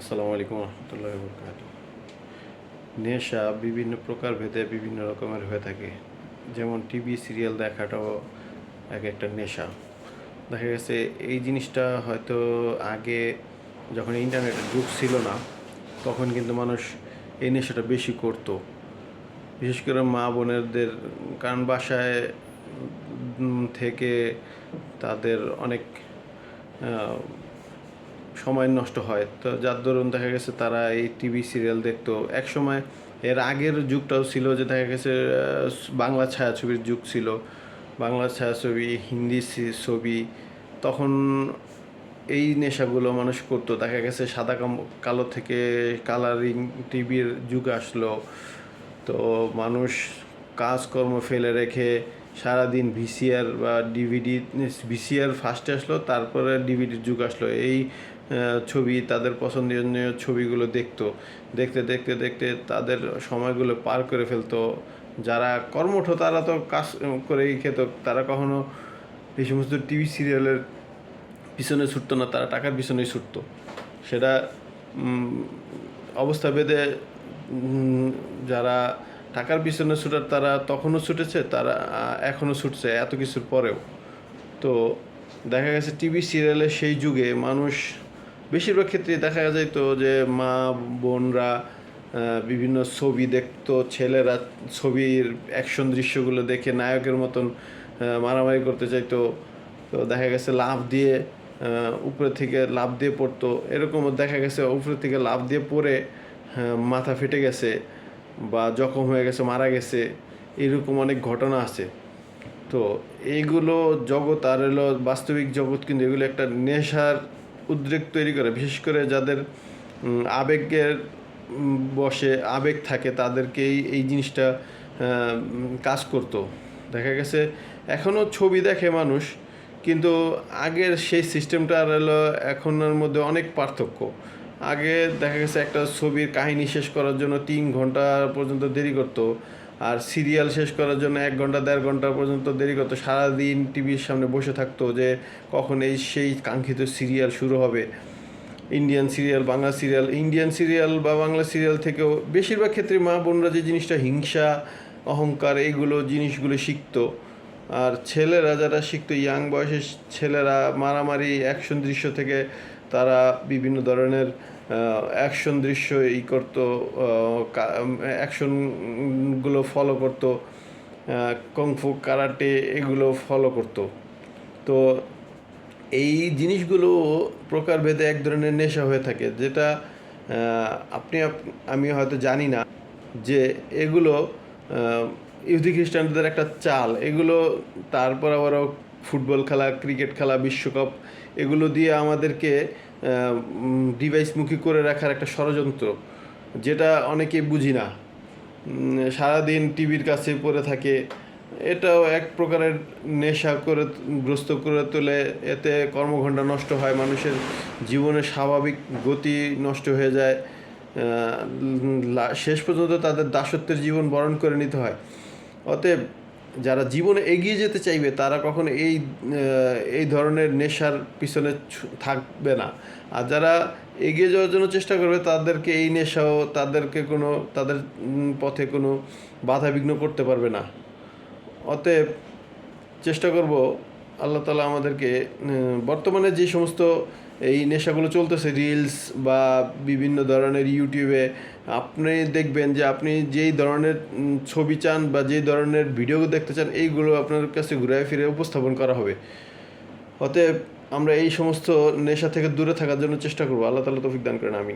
আসসালামু আলাইকুম রহমতুল্লাহ বরকাত নেশা বিভিন্ন প্রকার ভেদে বিভিন্ন রকমের হয়ে থাকে। যেমন টিভি, সিরিয়াল দেখাটাও এক একটা নেশা। দেখা গেছে এই জিনিসটা হয়তো আগে যখন ইন্টারনেটের যুগ ছিল না, তখন কিন্তু মানুষ এই নেশাটা বেশি করতো। বিশেষ করে মা বোনেরদের কারণ বাসায় থেকে তাদের অনেক সময় নষ্ট হয়। তো যার দরুন দেখা গেছে তারা এই টিভি সিরিয়াল দেখতো। এক সময় এর আগের যুগটাও ছিল যে দেখা গেছে বাংলা ছায়াছবির যুগ ছিল। বাংলা ছায়াছবি, হিন্দি ছবি, তখন এই নেশাগুলো মানুষ করতো। দেখা গেছে সাদা কালো থেকে কালারিং টিভির যুগ আসলো। তো মানুষ কাজকর্ম ফেলে রেখে সারাদিন ভিসিআর বা ডিভিডি ভিসিআর ফার্স্টে আসলো, তারপরে ডিভিডির যুগ আসলো। এই ছবি তাদের পছন্দনীয় ছবিগুলো দেখতো। দেখতে দেখতে দেখতে তাদের সময়গুলো পার করে ফেলতো। যারা কর্মঠ, তারা তো কাজ করেই খেত। তারা কখনো এই সমস্ত টিভি সিরিয়ালের পিছনে ছুটতো না, তারা টাকার পিছনেই ছুটতো। সেটা অবস্থা ভেদে যারা টাকার পিছনে ছুটার তারা তখনও ছুটেছে তারা এখনও ছুটছে এত কিছুর পরেও। তো দেখা গেছে টিভি সিরিয়ালে সেই যুগে মানুষ, বেশিরভাগ ক্ষেত্রে দেখা যায় তো যে মা বোনরা বিভিন্ন ছবি দেখতো, ছেলেরা ছবির অ্যাকশন দৃশ্যগুলো দেখে নায়কের মতন মারামারি করতে চাইতো। তো দেখা গেছে লাভ দিয়ে উপরে থেকে লাভ দিয়ে পড়তো। এরকমও দেখা গেছে উপরে থেকে লাভ দিয়ে পড়ে মাথা ফেটে গেছে। বা জখম হয়ে গেছে, মারা গেছে, এরকম অনেক ঘটনা আছে। তো এইগুলো জগৎ আর হলো বাস্তবিক জগৎ কিন্তু এগুলো একটা নেশার উদ্রেক তৈরি করে। বিশেষ করে যাদের আবেগের বসে আবেগ থাকে, তাদেরকেই এই জিনিসটা কাজ করতো। দেখা গেছে এখনও ছবি দেখে মানুষ, কিন্তু আগের সেই সিস্টেমটা আর হলো এখনের মধ্যে অনেক পার্থক্য। আগে দেখা গেছে একটা ছবির কাহিনী শেষ করার জন্য তিন ঘণ্টা পর্যন্ত দেরি করতো। আর সিরিয়াল শেষ করার জন্য এক ঘণ্টা, দেড় ঘণ্টা পর্যন্ত দেরি করতো। সারাদিন টিভির সামনে বসে থাকতো যে কখন এই সেই কাঙ্ক্ষিত সিরিয়াল শুরু হবে। Indian serial, Bangla serial, Indian serial বা বাংলা সিরিয়াল থেকেও বেশিরভাগ ক্ষেত্রে মা বোনরা যে জিনিসটা হিংসা, অহংকার, এইগুলো জিনিসগুলো শিখতো। আর ছেলেরা যারা শিখতো, ইয়াং বয়সের ছেলেরা মারামারি, অ্যাকশন দৃশ্য থেকে তারা বিভিন্ন ধরনের অ্যাকশন দৃশ্য ই করতো অ্যাকশনগুলো ফলো করতো কংফু কারাটে এগুলো ফলো করতো। তো এই জিনিসগুলো প্রকারভেদে এক ধরনের নেশা হয়ে থাকে, যেটা আপনি আপ- আমি হয়তো জানি না যে এগুলো ইহুদি খ্রিস্টানদের একটা চাল, এগুলো তারপর আবারও ফুটবল খেলা, ক্রিকেট খেলা, বিশ্বকাপ, এগুলো দিয়ে আমাদেরকে ডিভাইসমুখী করে রাখার একটা ষড়যন্ত্র, যেটা অনেকে বুঝি না। সারাদিন টিভির কাছে পড়ে থাকে, এটাও এক প্রকারের নেশা করে, গ্রস্ত করে তোলে, এতে কর্মঘণ্টা নষ্ট হয়, মানুষের জীবনের স্বাভাবিক গতি নষ্ট হয়ে যায় শেষ পর্যন্ত তাদের দাসত্বের জীবন বরণ করে নিতে হয়। অতএব যারা জীবনে এগিয়ে যেতে চাইবে, তারা কখনো এই এই ধরনের নেশার পিছনে থাকবে না। আর যারা এগিয়ে যাওয়ার জন্য চেষ্টা করবে, তাদেরকে এই নেশাও, তাদেরকে কোনো, তাদের পথে কোনো বাধা বিঘ্ন করতে পারবে না। অতএব চেষ্টা করব, আল্লাহ তালা আমাদেরকে বর্তমানে যে সমস্ত এই নেশাগুলো চলতেছে রিলস বা বিভিন্ন ধরনের ইউটিউবে আপনি দেখবেন যে আপনি যেই ধরনের ছবি চান বা যেই ধরনের ভিডিও দেখতে চান, এইগুলো আপনার কাছে ঘুরে ফিরে উপস্থাপন করা হবে। অতএব আমরা এই সমস্ত নেশা থেকে দূরে থাকার জন্য চেষ্টা করব। আল্লাহ তালা তৌফিক দান করেন আমি